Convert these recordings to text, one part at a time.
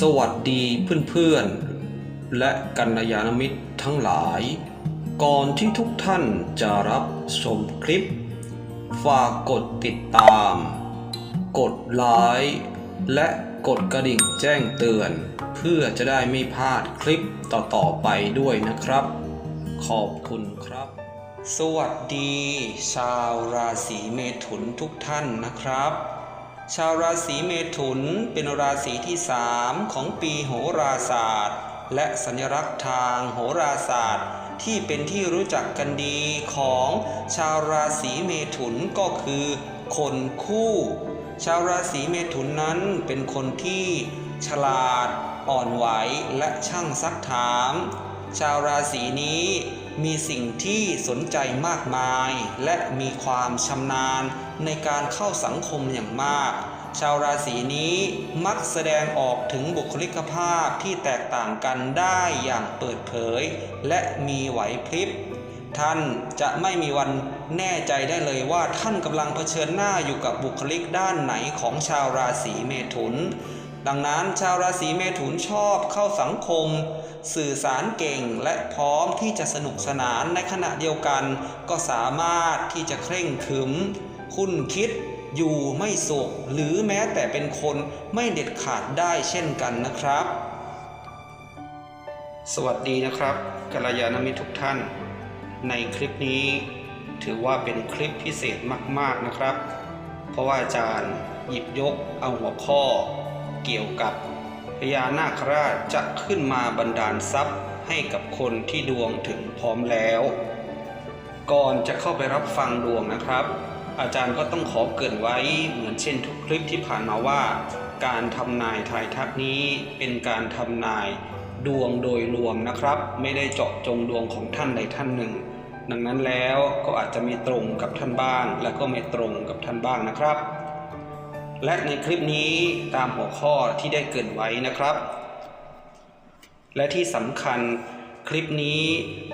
สวัสดีเพื่อนๆ และกัลยาณมิตรทั้งหลาย ก่อนที่ทุกท่านจะรับชมคลิป ฝากกดติดตาม กดไลค์และกดกระดิ่งแจ้งเตือน เพื่อจะได้ไม่พลาดคลิปต่อๆไปด้วยนะครับ ขอบคุณครับ สวัสดี ชาวราศีเมถุนทุกท่านนะครับ ชาวราศีเมถุนเป็นราศีที่3ของปีโหราศาสตร์ และสัญลักษณ์ทางโหราศาสตร์ ที่เป็นที่รู้จักกันดีของชาวราศีเมถุนก็คือ คนคู่ ชาวราศีเมถุนนั้นเป็นคนที่ฉลาด อ่อนไหวและช่างซักถาม ชาวราศีนี้มีสิ่งที่สนใจมากมาย และมีความชำนาญ ในการเข้าสังคมอย่างมาก ชาวราศีนี้มักแสดงออกถึงบุคลิกภาพที่แตกต่างกันได้อย่างเปิดเผย และมีไหวพริบ ท่านจะไม่มีวันแน่ใจได้เลยว่าท่านกำลังเผชิญหน้าอยู่กับบุคลิกด้านไหนของชาวราศีเมถุน ดังนั้นชาวราศีเมถุนชอบเข้าสังคม สื่อสารเก่งและพร้อมที่จะสนุกสนานในขณะเดียวกัน ก็สามารถที่จะเคร่งขรึม คุ้นคิดอยู่ไม่สุขหรือแม้แต่เป็นคนไม่เด็ดขาดได้เช่นกันนะครับ สวัสดีนะครับกัลยาณมิตรทุกท่าน ในคลิปนี้ ถือว่าเป็นคลิปพิเศษมากๆนะครับ เพราะว่าอาจารย์หยิบยกเอาหัวข้อ เกี่ยวกับพญานาคราชจะขึ้นมาบันดาลทรัพย์ให้กับคนที่ดวงถึงพร้อมแล้ว ก่อนจะเข้าไปรับฟังดวงนะครับ อาจารย์ก็ต้องขอเกินไว้เหมือนเช่นทุกคลิปที่ผ่านมาว่า การทำนายทายทักนี้เป็นการทำนายดวงโดยรวมนะครับ ไม่ได้เจาะจงดวงของท่านใดท่านหนึ่ง ดังนั้นแล้วก็อาจจะมีตรงกับท่านบ้าง และก็ไม่ตรงกับท่านบ้างนะครับ และในคลิปนี้ตามหัวข้อที่ได้เกินไว้นะครับ และที่สำคัญคลิปนี้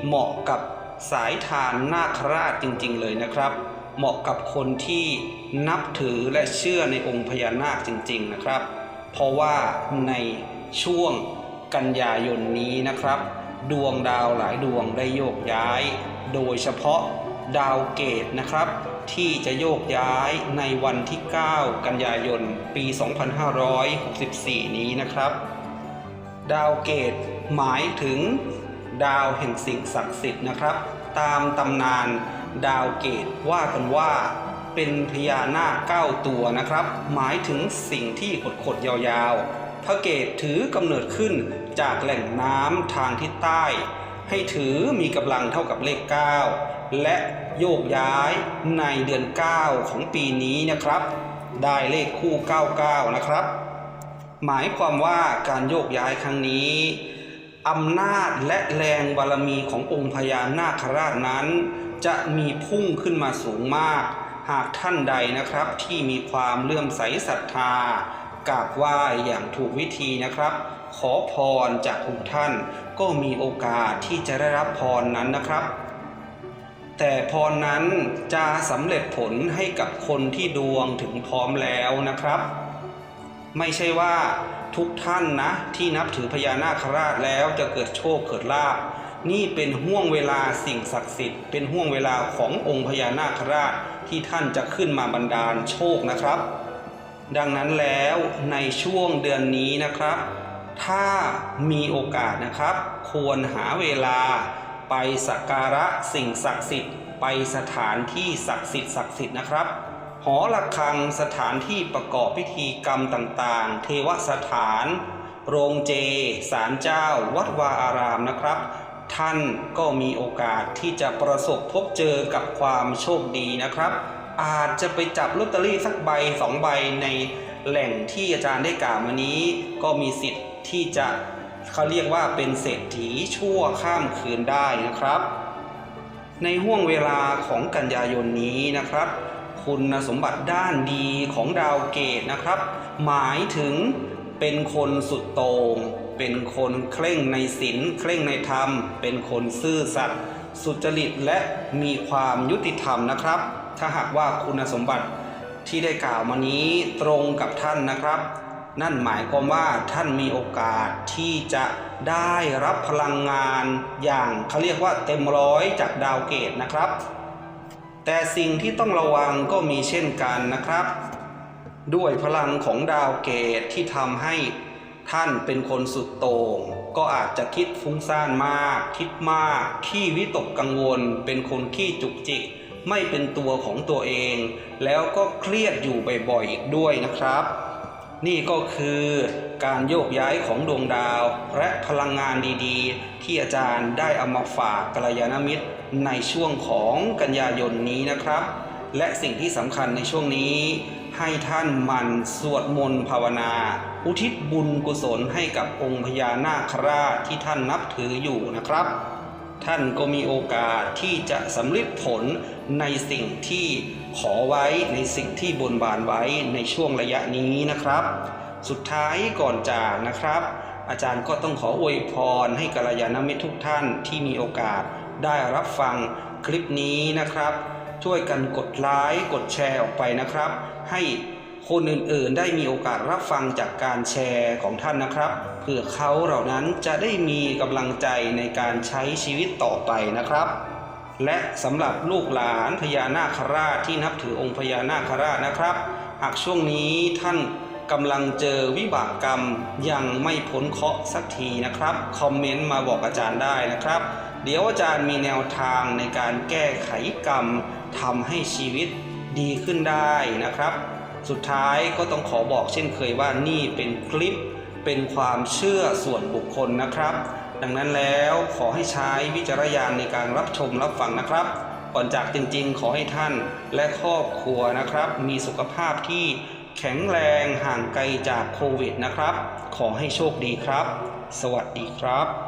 เหมาะกับ สายทานนาคราชจริง ๆ เลยนะครับ เหมาะกับคนที่นับถือและเชื่อในองค์พญานาคจริง ๆ นะครับ เพราะว่าในช่วงกันยายนนี้นะครับ ดวงดาวหลายดวงได้โยกย้าย โดยเฉพาะดาวเกตนะครับ ที่จะโยกย้ายในวันที่ 9 กันยายน ปี 2564 นี้นะครับ ดาวเกตหมายถึง ดาวแห่งสิ่งศักดิ์สิทธิ์นะครับ ตามตำนานดาวเกตว่ากันว่า เป็นพญานาคเก้าตัวนะครับ หมายถึงสิ่งที่ขดขดยาวๆ พระเกตถือกำเนิดขึ้นจากแหล่งน้ำทางทิศใต้ ให้ถือมีกำลังเท่ากับเลข 9 และโยกย้ายในเดือน 9 ของปีนี้นะครับ ได้เลขคู่ 99 นะครับ หมายความว่าการโยกย้ายครั้งนี้ อำนาจและแรงบารมีขององค์พญานาคราชนั้น จะมีพุ่งขึ้นมาสูงมาก หากท่านใดนะครับที่มีความเลื่อมใสศรัทธากราบไหว้อย่างถูกวิธีนะครับ ขอพรจากองค์ท่าน ก็มีโอกาสที่จะได้รับพรนั้นนะครับ แต่พรนั้นจะสำเร็จผลให้กับคนที่ดวงถึงพร้อมแล้วนะครับ ไม่ใช่ว่าทุกท่านนะ ที่นับถือพญานาคราชแล้วจะเกิดโชคเกิดลาภนี่เป็นห่วงเวลาสิ่งศักดิ์สิทธิ์เป็นห่วงเวลาขององค์พญานาคราชที่ท่านจะขึ้นมาบันดาลโชคนะครับ ดังนั้นแล้วในช่วงเดือนนี้นะครับ ถ้ามีโอกาสนะครับ ควรหาเวลาไปสักการะสิ่งศักดิ์สิทธิ์ไปสถานที่ศักดิ์สิทธิ์ศักดิ์สิทธิ์นะครับ หอระฆังสถานที่ประกอบพิธีกรรมต่างๆ เทวสถาน โรงเจ ศาลเจ้า วัดวาอารามนะครับ ท่านก็มีโอกาสที่จะประสบพบเจอกับความโชคดีนะครับ อาจจะไปจับลอตเตอรี่สักใบสองใบในแหล่งที่อาจารย์ได้กล่าวมานี้ ก็มีสิทธิ์ที่จะเขาเรียกว่าเป็นเศรษฐีชั่วข้ามคืนได้นะครับ ในห่วงเวลาของกันยายนนี้นะครับ คุณสมบัติด้านดีของดาวเกตนะครับ หมายถึงเป็นคนสุดโต่งเป็นคนเคร่งในศีลเคร่งในธรรม เป็นคนซื่อสัตย์สุจริตและมีความยุติธรรมนะครับ ถ้าหากว่าคุณสมบัติที่ได้กล่าวมานี้ตรงกับท่านนะครับ นั่นหมายความว่าท่านมีโอกาสที่จะได้รับพลังงานอย่างเขาเรียกว่าเต็มร้อยจากดาวเกตนะครับ แต่สิ่งที่ต้องระวังก็มีเช่นกันนะครับ ด้วยพลังของดาวเกตที่ทำให้ท่านเป็นคนสุดโต่งก็อาจจะคิดฟุ้งซ่านมาก คิดมาก ขี้วิตกกังวล เป็นคนขี้จุกจิก ไม่เป็นตัวของตัวเอง แล้วก็เครียดอยู่บ่อยๆอีกด้วยนะครับ นี่ก็คือการโยกย้ายของดวงดาว และพลังงานดีๆ ที่อาจารย์ได้เอามาฝากกัลยาณมิตรในช่วงของกันยายนนี้นะครับ และสิ่งที่สำคัญในช่วงนี้ ให้ท่านมันสวดมนต์ภาวนา อุทิศบุญกุศลให้กับองค์พญานาคราชที่ท่านนับถืออยู่นะครับ ท่านก็มีโอกาสที่จะสำลิดผลในสิ่งที่ขอไว้ในสิ่งที่บนบานไว้ในช่วงระยะนี้นะครับ สุดท้ายก่อนจากนะครับ อาจารย์ก็ต้องขออวยพรให้กัลยาณมิตรทุกท่านที่มีโอกาสได้รับฟังคลิปนี้นะครับ ช่วยกันกดไลค์กดแชร์ออกไปนะครับ ให้ คนอื่นๆ ได้มีโอกาสรับฟังจากการแชร์ของท่านนะครับเพื่อเขาเหล่านั้นจะได้มีกำลังใจในการใช้ชีวิตต่อไปนะครับ และสำหรับลูกหลานพญานาคราชที่นับถือองค์พญานาคราชนะครับ หากช่วงนี้ท่านกำลังเจอวิบากกรรมยังไม่พ้นเคราะห์สักทีนะครับ คอมเมนต์มาบอกอาจารย์ได้นะครับ เดี๋ยวอาจารย์มีแนวทางในการแก้ไขกรรมทำให้ชีวิต ดีขึ้นได้นะครับ สุดท้ายก็ต้องขอบอกเช่นเคยว่านี่เป็นคลิปเป็นความเชื่อส่วนบุคคลนะครับ ดังนั้นแล้วขอให้ใช้วิจารณญาณในการรับชมรับฟังนะครับ ก่อนจากจริงๆ ขอให้ท่านและครอบครัวนะครับ มีสุขภาพที่แข็งแรงห่างไกลจากโควิดนะครับ ขอให้โชคดีครับ สวัสดีครับ